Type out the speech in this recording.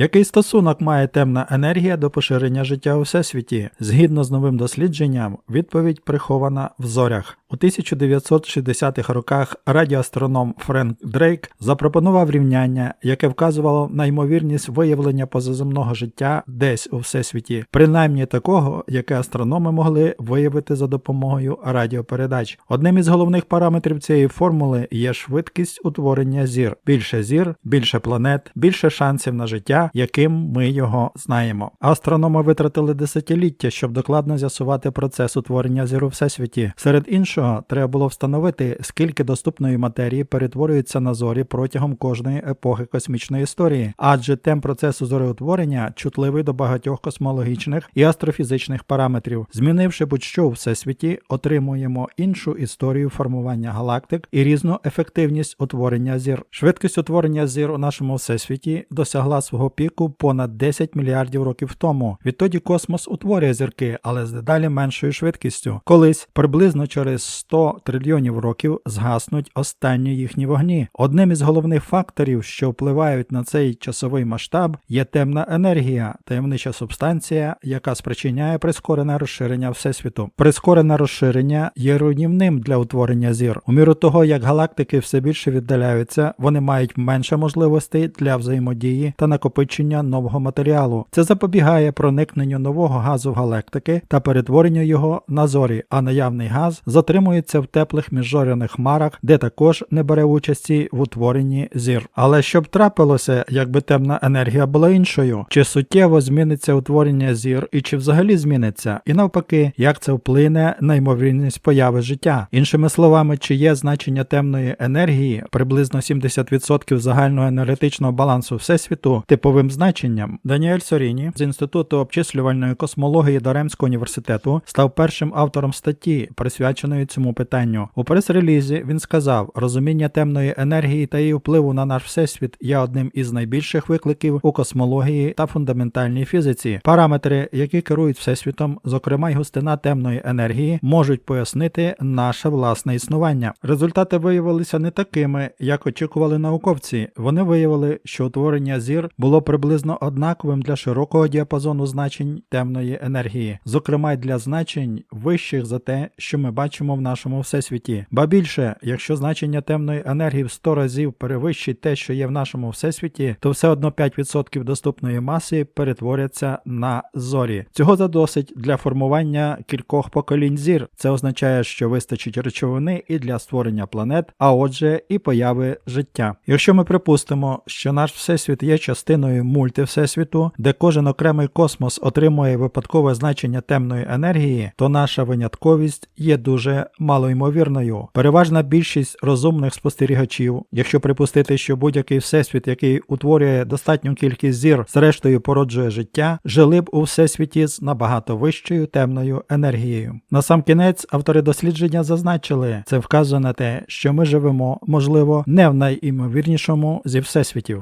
Який стосунок має темна енергія до поширення життя у всесвіті? Згідно з новим дослідженням, відповідь прихована в зорях. У 1960-х роках радіоастроном Френк Дрейк запропонував рівняння, яке вказувало на ймовірність виявлення позаземного життя десь у всесвіті, принаймні такого, яке астрономи могли виявити за допомогою радіопередач. Одним із головних параметрів цієї формули є швидкість утворення зір. Більше зір, більше планет, більше шансів на життя, яким ми його знаємо. Астрономи витратили десятиліття, щоб докладно з'ясувати процес утворення зір у всесвіті. Серед іншого, треба було встановити, скільки доступної матерії перетворюється на зорі протягом кожної епохи космічної історії, адже темп процесу зореутворення чутливий до багатьох космологічних і астрофізичних параметрів. Змінивши будь-що у всесвіті, отримуємо іншу історію формування галактик і різну ефективність утворення зір. Швидкість утворення зір у нашому всесвіті досягла свого піку понад 10 мільярдів років тому. Відтоді космос утворює зірки, але з дедалі меншою швидкістю. Колись приблизно через 100 трильйонів років згаснуть останні їхні вогні. Одним із головних факторів, що впливають на цей часовий масштаб, є темна енергія, таємнича субстанція, яка спричиняє прискорене розширення всесвіту. Прискорене розширення є руйнівним для утворення зір. У міру того, як галактики все більше віддаляються, вони мають менше можливостей для взаємодії та накопичення нового матеріалу. Це запобігає проникненню нового газу в галактики та перетворенню його на зорі, а наявний газ затримується в теплих міжзоряних хмарах, де також не бере участі в утворенні зір. Але що б трапилося, якби темна енергія була іншою? Чи суттєво зміниться утворення зір і чи взагалі зміниться? І навпаки, як це вплине на ймовірність появи життя? Іншими словами, чи є значення темної енергії приблизно 70% загального енергетичного балансу всесвіту типовим значенням? Даніель Соріні з інституту обчислювальної космології Даремського університету став першим автором статті, присвяченої цьому питанню. У прес-релізі він сказав: розуміння темної енергії та її впливу на наш всесвіт є одним із найбільших викликів у космології та фундаментальній фізиці. Параметри, які керують всесвітом, зокрема й густина темної енергії, можуть пояснити наше власне існування. Результати виявилися не такими, як очікували науковці. Вони виявили, що утворення зір було приблизно однаковим для широкого діапазону значень темної енергії, зокрема й для значень вищих за те, що ми бачимо в нашому всесвіті. Ба більше, якщо значення темної енергії в 100 разів перевищить те, що є в нашому всесвіті, то все одно 5% доступної маси перетворяться на зорі. Цього задосить для формування кількох поколінь зір. Це означає, що вистачить речовини і для створення планет, а отже, і появи життя. Якщо ми припустимо, що наш всесвіт є частиною мультивсесвіту, де кожен окремий космос отримує випадкове значення темної енергії, то наша винятковість є дуже малоймовірною. Переважна більшість розумних спостерігачів, якщо припустити, що будь-який всесвіт, який утворює достатню кількість зір, зрештою породжує життя, жили б у всесвіті з набагато вищою темною енергією. На сам кінець автори дослідження зазначили, це вказує на те, що ми живемо, можливо, не в найімовірнішому зі всесвітів.